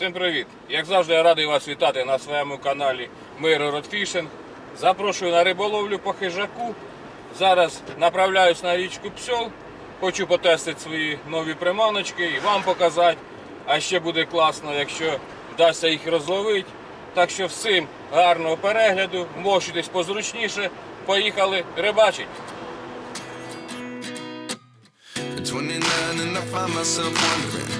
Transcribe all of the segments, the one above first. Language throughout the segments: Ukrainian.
Всім привіт! Як завжди, я радий вас вітати на своєму каналі Миро Ротфішинг. Запрошую на риболовлю по хижаку. Зараз направляюсь на річку Псьол. Хочу потестити свої нові приманочки і вам показати. А ще буде класно, якщо вдасться їх розловити. Так що всім гарного перегляду, мощуйтесь позручніше. Поїхали рибачить. At 29 and I find myself wondering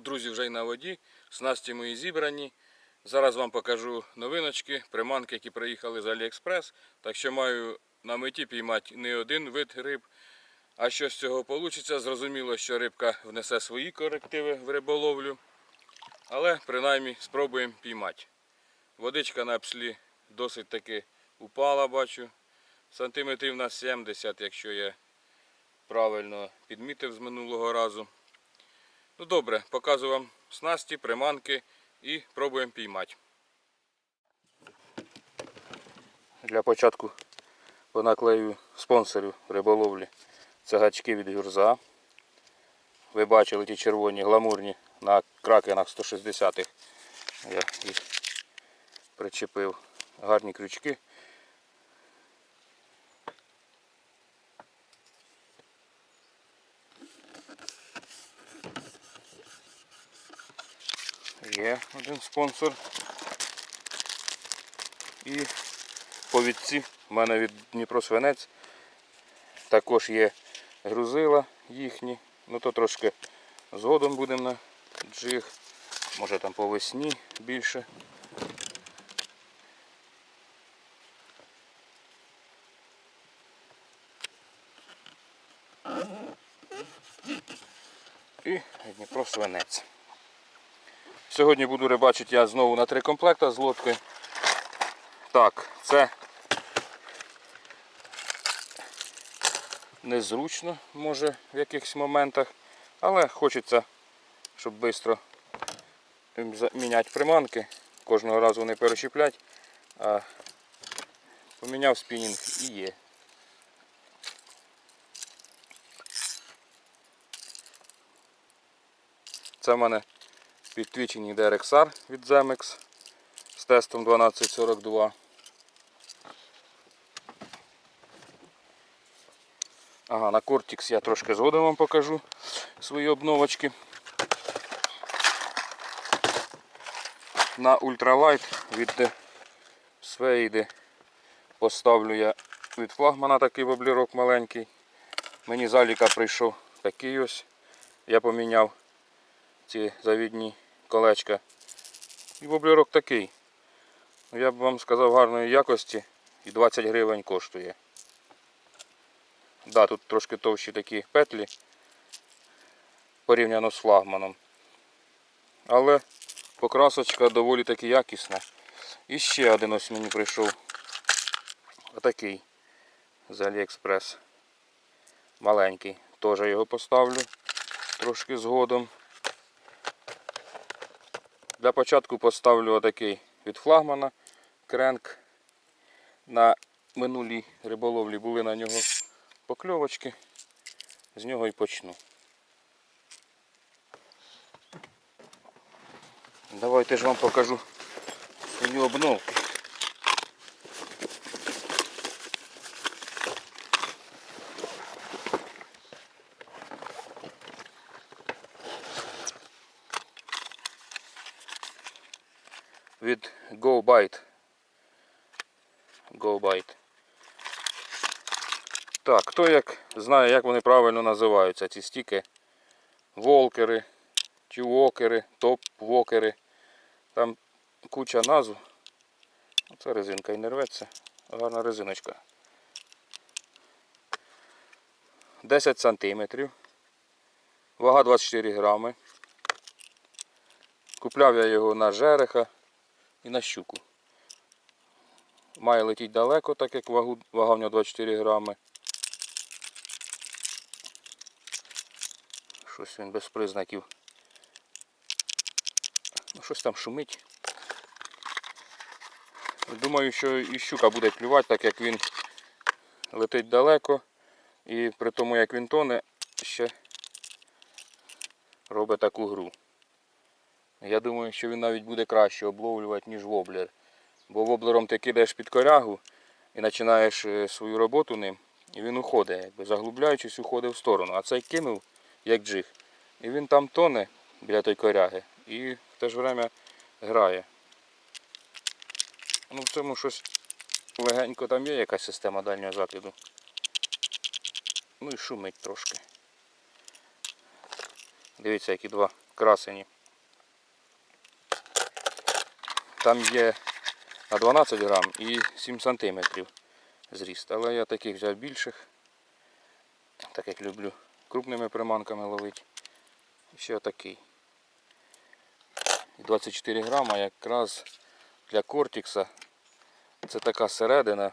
От, друзі, вже й на воді. Снасті мої зібрані. Зараз вам покажу новиночки, приманки, які приїхали з Аліекспрес. Так що маю на меті піймати не один вид риб. А що з цього вийде, зрозуміло, що рибка внесе свої корективи в риболовлю. Але принаймні спробуємо піймати. Водичка на пслі досить таки упала, бачу. Сантиметрів на 70, якщо я правильно підмітив з минулого разу. Ну добре, показую вам снасті, приманки і пробуємо піймати. Для початку понаклею спонсорів риболовлі. Це гачки від гюрза. Ви бачили ті червоні гламурні на кракенах 160-х. Я їх причепив. Гарні крючки. Є один спонсор. І повідці в мене від Дніпро Свинець. Також є грузила їхні. Ну то трошки згодом будемо на джиг. Може там по весні більше. І Дніпро Свинець. Сьогодні буду рибачити я знову на три комплекта з лодки. Так, це незручно, може в якихось моментах, але хочеться, щоб швидко міняти приманки. Кожного разу не перечіплять, а поміняв спінінг і є. Це в мене підтвічені DRXR від Zemex з тестом 1242. Ага, на Cortex я трошки згодом вам покажу свої обновочки. На ультралайт від Свейди поставлю я від флагмана такий воблірок маленький. Мені з Аліка прийшов такий ось. Я поміняв ці завідні колечка. І воблерок такий. Я б вам сказав гарної якості і 20 гривень коштує. Да, тут трошки товщі такі петлі порівняно з флагманом. Але покрасочка доволі таки якісна. І ще один ось мені прийшов. Отакий з Аліекспрес. Маленький. Теж його поставлю трошки згодом. Для початку поставлю отакий від флагмана кренк. На минулій риболовлі були на нього покльовочки. З нього і почну. Давайте ж вам покажу свою обновки. від GoBite. GoBite. Так, хто як знає, як вони правильно називаються, ці стіки. Волкери, чи вокери, топ-вокери. Там куча назв. Це резинка і не рветься. Гарна резиночка. 10 сантиметрів. Вага 24 грами. Купляв я його на жереха і на щуку. Має летіти далеко, так як вагу, вага в нього 24 грами. Щось він без признаків. Ну, щось там шумить. Думаю, що і щука буде клювати, так як він летить далеко. І при тому, як він тоне, ще робить таку гру. Я думаю, що він навіть буде краще обловлювати, ніж воблер. Бо воблером ти кидаєш під корягу і починаєш е, свою роботу ним, і він уходить, якби заглубляючись, уходить в сторону. А цей кинув, як джиг. І він там тоне біля той коряги і в те ж время грає. Ну в цьому щось легенько там є якась система дальнього закиду. Ну і шумить трошки. Дивіться, які два красені. Там є на 12 грам і 7 сантиметрів зріст. Але я таких взяв більших, так як люблю крупними приманками ловити. І ще отакий. 24 грама якраз для кортикса. Це така середина.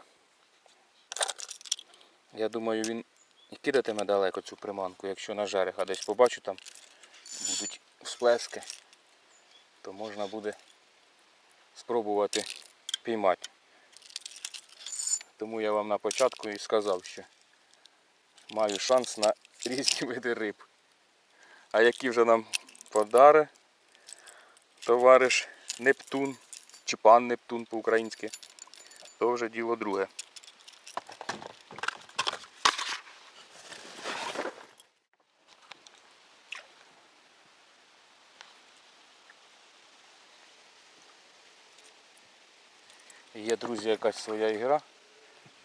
Я думаю, він і кидатиме далеко цю приманку, якщо на жереха десь побачу там будуть всплески, то можна буде спробувати піймати. Тому я вам на початку і сказав, що маю шанс на різні види риб. А які вже нам подари товариш Нептун чи пан Нептун по-українськи, то вже діло друге. Є, друзі, якась своя ігра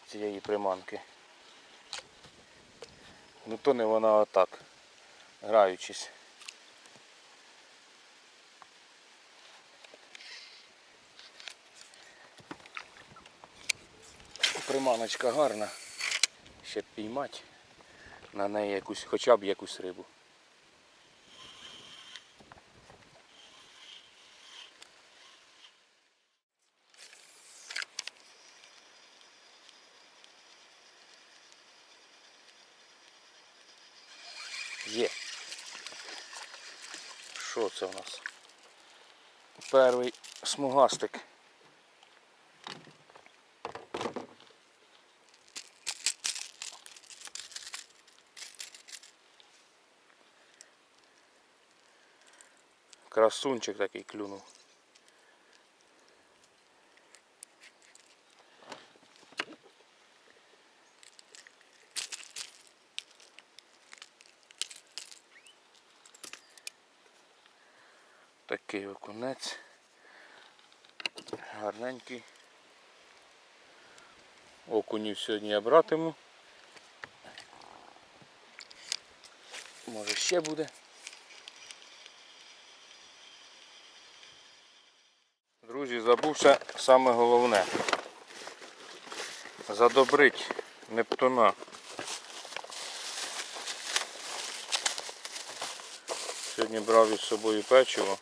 цієї приманки. Ну то не вона отак, граючись. Приманочка гарна. Ще піймати на неї якусь, хоча б якусь рибу. Є. Що це у нас? Перший смугастик. Красунчик такий клюнув. Такий окунець. Гарненький. Окунів сьогодні я братиму. Може ще буде. Друзі, забувся саме головне. Задобрить Нептуна. Сьогодні брав із собою печиво.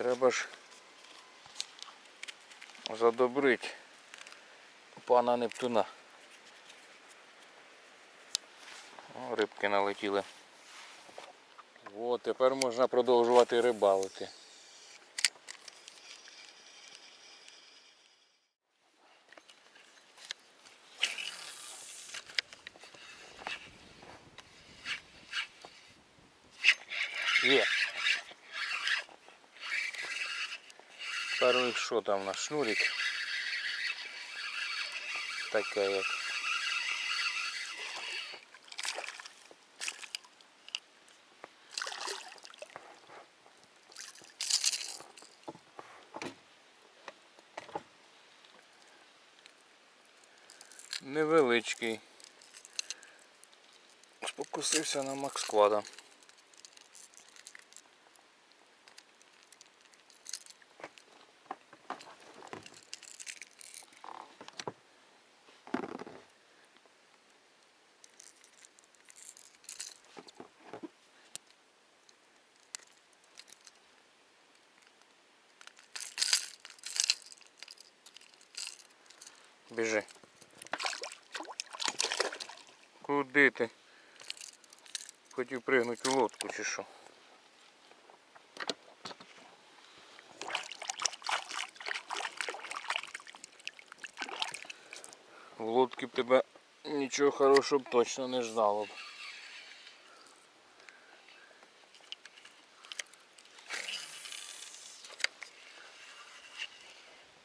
І Треба ж задобрить пана Нептуна. О, рибки налетіли. О, тепер можна продовжувати рибалити. що там на шнурик. Таке вот Невеличкий. Спокусився на Макс максквада. Куди ти? Хотів пригнути у лодку чи що? В лодці б тебе нічого хорошого б точно не ждало б.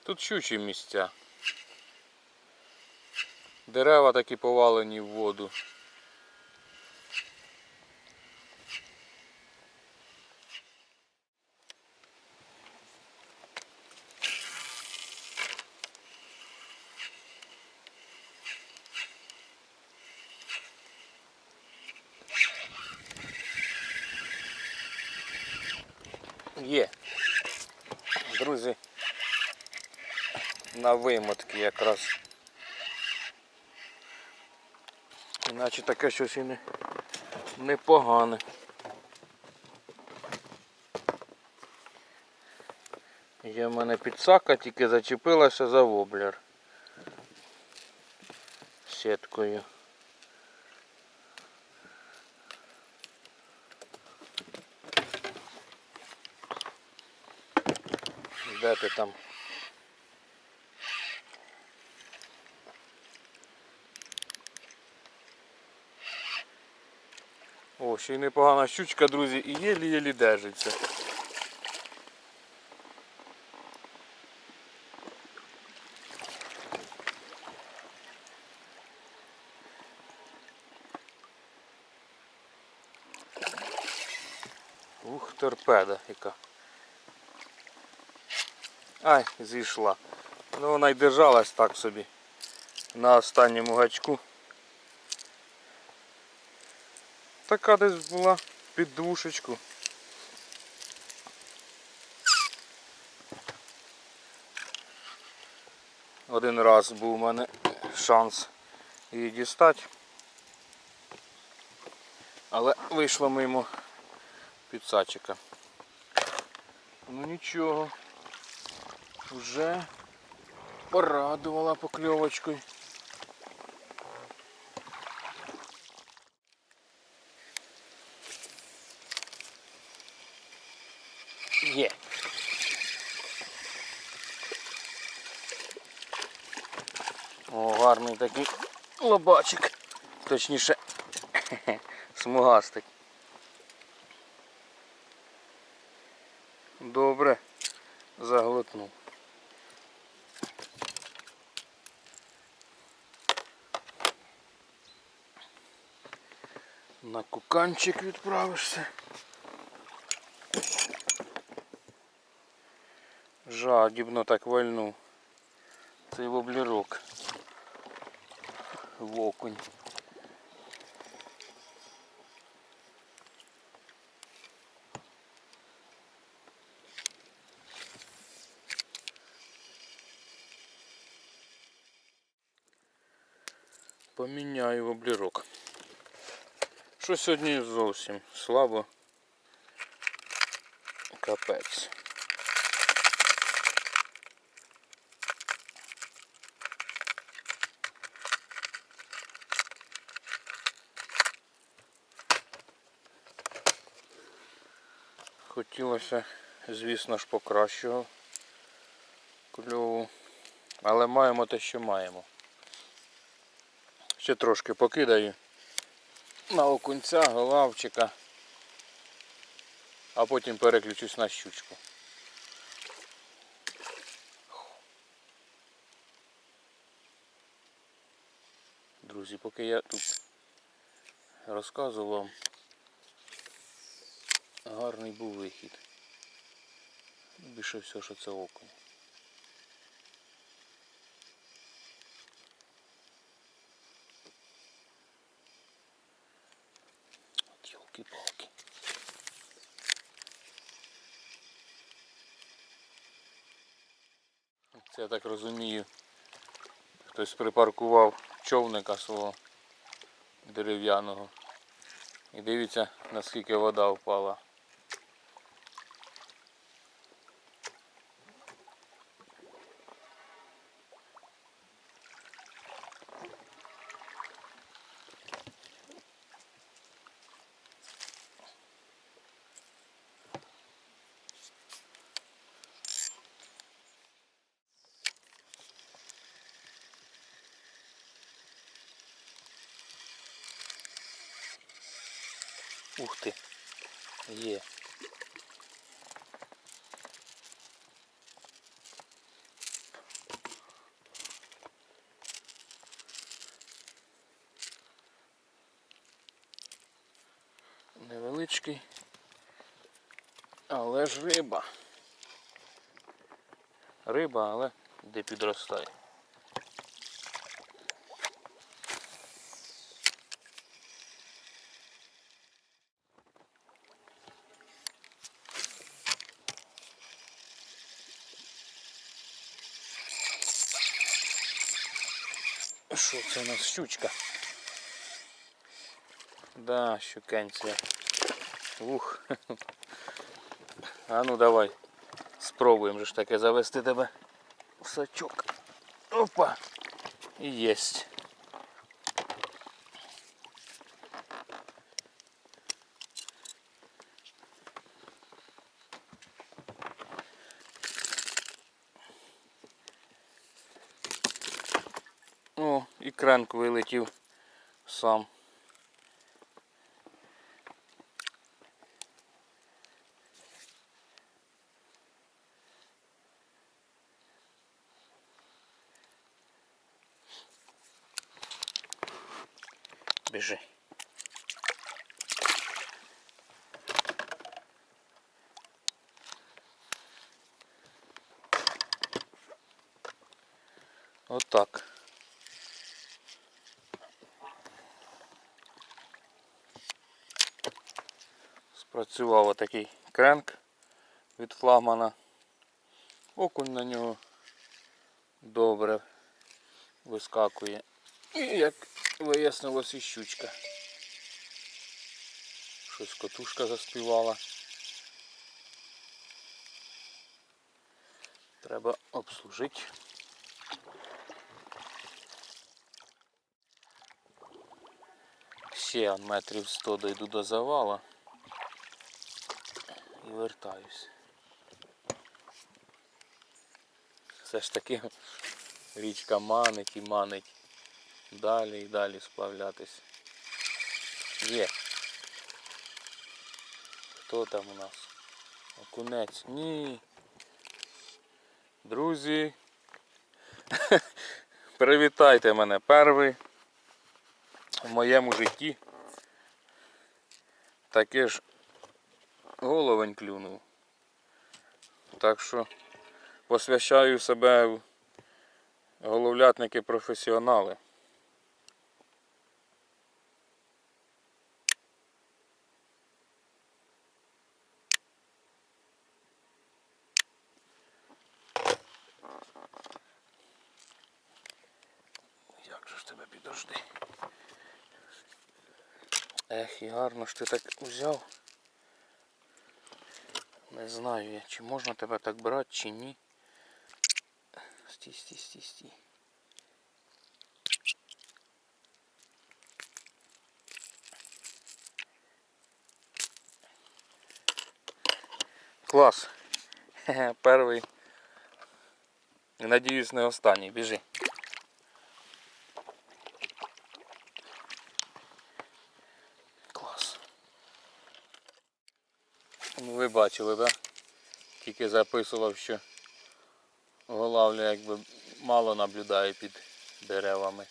Тут щучі місця. Дерева такі повалені в воду. Є. Друзі, на вимотки якраз. Іначе таке щось і не непогане. Є в мене підсака, тільки зачепилася за воблер. Сіткою. Де ти там? Ще й непогана щучка, друзі, і єлі-єлі держиться. Ух, торпеда яка. Ай, зійшла. Ну вона й держалась так собі. На останньому гачку. Така десь була під двушечку. Один раз був у мене шанс її дістати. Але вийшло мимо підсачика. Ну нічого. Вже порадувала покльовочкою. Є. О, такий лобачик. Точніше, смугастик. Добре, заглотнув. На куканчик відправишся. Жадібно так вальнув. Цей воблерок. В окунь. Поміняю воблерок. Що сьогодні зовсім слабо. Капець. Хотілося, звісно ж, покращого кльову. Але маємо те, що маємо. Ще трошки покидаю на окунця, голавчика, а потім переключусь на щучку. Друзі, поки я тут розказував, гарний був вихід. Більше все, що це око. От йолки-палки. Це я так розумію. Хтось припаркував човника свого дерев'яного. І дивіться наскільки вода впала. Ух ти. Є. Невеличкий, але ж риба. Риба, але де підростає. Що це у нас щучка? Да, щукенція. Ух. А ну давай. Спробуємо же ж таки завести тебе в сачок. Опа. І єсть. І вилетів сам. Біжи. Отак. Спрацював отакий кренк від флагмана. Окунь на нього добре вискакує. І як вияснилось і щучка. Щось котушка заспівала. Треба обслужити. Ще метрів 100 дойду до завала і вертаюсь. Все ж таки річка манить і манить. Далі і далі сплавлятись. Є. Хто там у нас? Окунець. Ні. Друзі. Привітайте мене перший в моєму житті. Таке ж головень клюнув. Так що посвящаю себе головлятники професіонали. Як же ж тебе підожди? Ех, гарно ж ти так взяв. Не знаю я, чи можна тебе так брати, чи ні. Стій, стій, стій, стій. Клас. Хе-хе, Перший. І надіюсь не останній. Біжи. Ви бачили, так? Да? Тільки записував, що голавля якби мало наблюдає під деревами.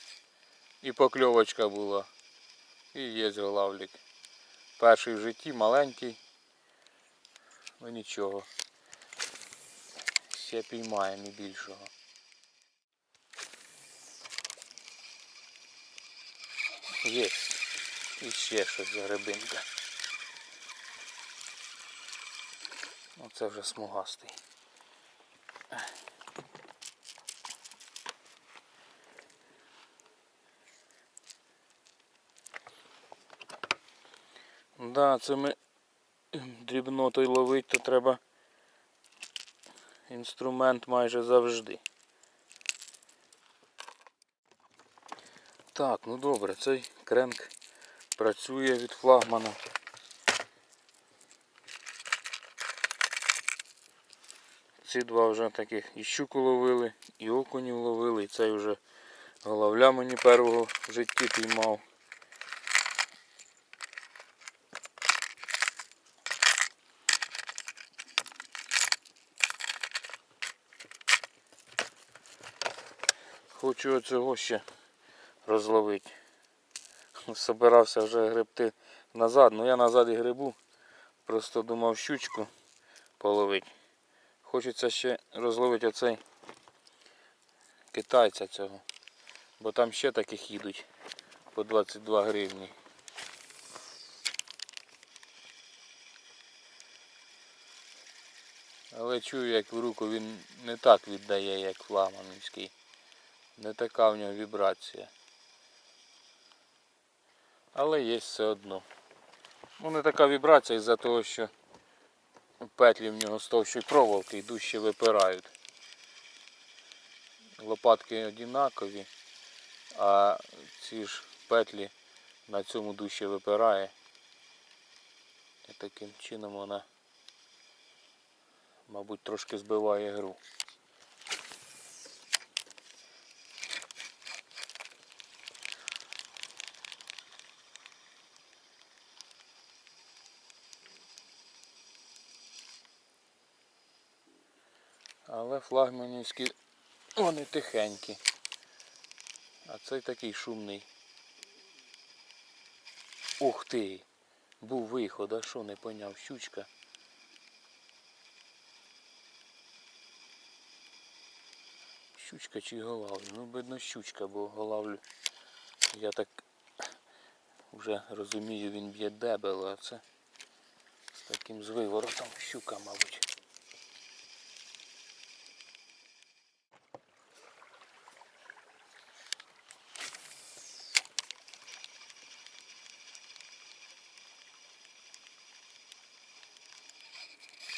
І покльовочка була. І є голавлік. Перший в житті маленький. Ну нічого. Ще піймаємо і більшого. Є. І ще щось за грибинка. Оце вже смугастий. Да, це ми дрібнотою ловить, то треба інструмент майже завжди. Так, ну добре, цей кренк працює від флагмана. Ці два вже таких і щуку ловили, і окунів ловили, і цей вже головля мені першого в житті піймав. Хочу оцього ще розловити. Собирався вже гребти назад, ну я назад і грибу. Просто думав щучку половити. Хочеться ще розловити оцей китайця цього. Бо там ще таких їдуть по 22 гривні. Але чую, як в руку він не так віддає, як флагманівський. Не така в нього вібрація. Але є все одно. Ну не така вібрація із-за того, що петлі в нього з товщої проволоки і дужче випирають. Лопатки однакові, а ці ж петлі на цьому дужче випирає. І таким чином вона, мабуть, трошки збиває гру. Але флагманівські вони тихенькі. А цей такий шумний. Ух ти! Був виход, а що не поняв, щучка. Щучка чи голавлю? Ну, видно, щучка, бо голавлю. Я так вже розумію, він б'є дебело, а це з таким з виворотом щука, мабуть.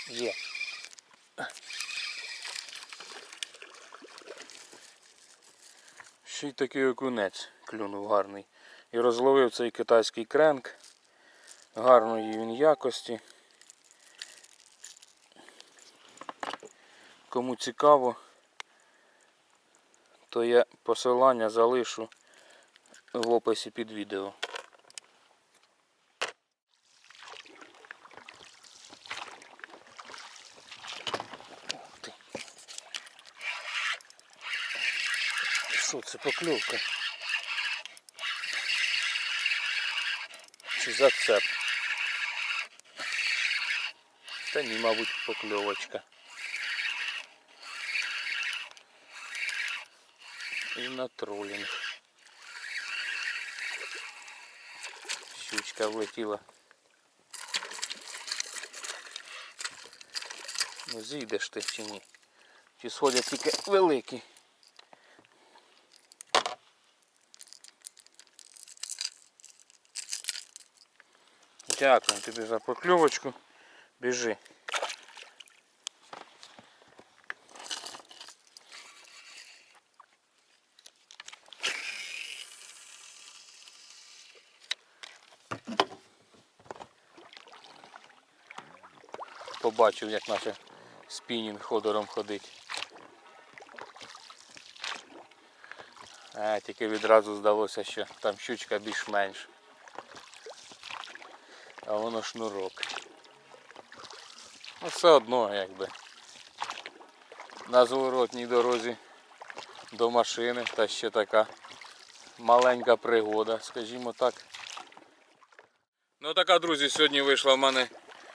Є. Ще й такий окунець клюнув гарний. І розловив цей китайський кренк. Гарної він якості. Кому цікаво, то я посилання залишу в описі під відео. Це покльовка? Чи зацеп? Та ні, мабуть, покльовочка. І на тролінг. Щучка влетіла. Ну зійдеш ти чи ні? Чи сходять тільки великі? Дякую тобі за покльовочку. Біжи. Побачив, як наше спінінг ходором ходить. А, тільки відразу здалося, що там щучка більш-менш. А воно шнурок. Ну все одно якби. На зворотній дорозі до машини та ще така маленька пригода, скажімо так. Ну така, друзі, сьогодні вийшла в мене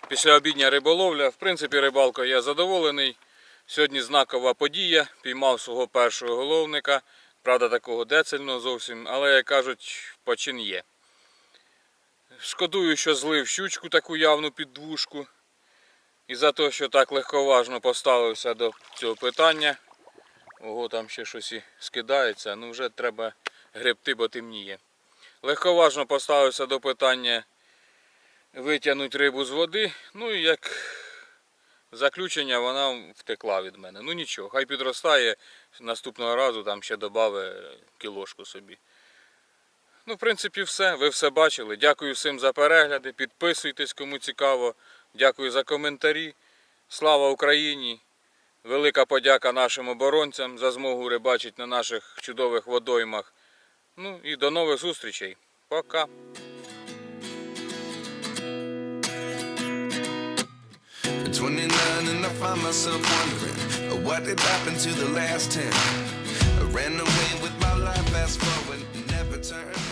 після обідня риболовля. В принципі, рибалкою я задоволений. Сьогодні знакова подія. Піймав свого першого головника. Правда, такого децельного зовсім, але як кажуть, почин є. Шкодую, що злив щучку таку явну під двушку. І за те, що так легковажно поставився до цього питання. Ого, там ще щось і скидається. Ну вже треба гребти, бо темніє. Легковажно поставився до питання витягнути рибу з води. Ну і як заключення вона втекла від мене. Ну нічого, хай підростає. Наступного разу там ще додавить кілошку собі. Ну, в принципі, все. Ви все бачили. Дякую всім за перегляди. Підписуйтесь, кому цікаво. Дякую за коментарі. Слава Україні! Велика подяка нашим оборонцям за змогу рибачити на наших чудових водоймах. Ну і до нових зустрічей. Пока! return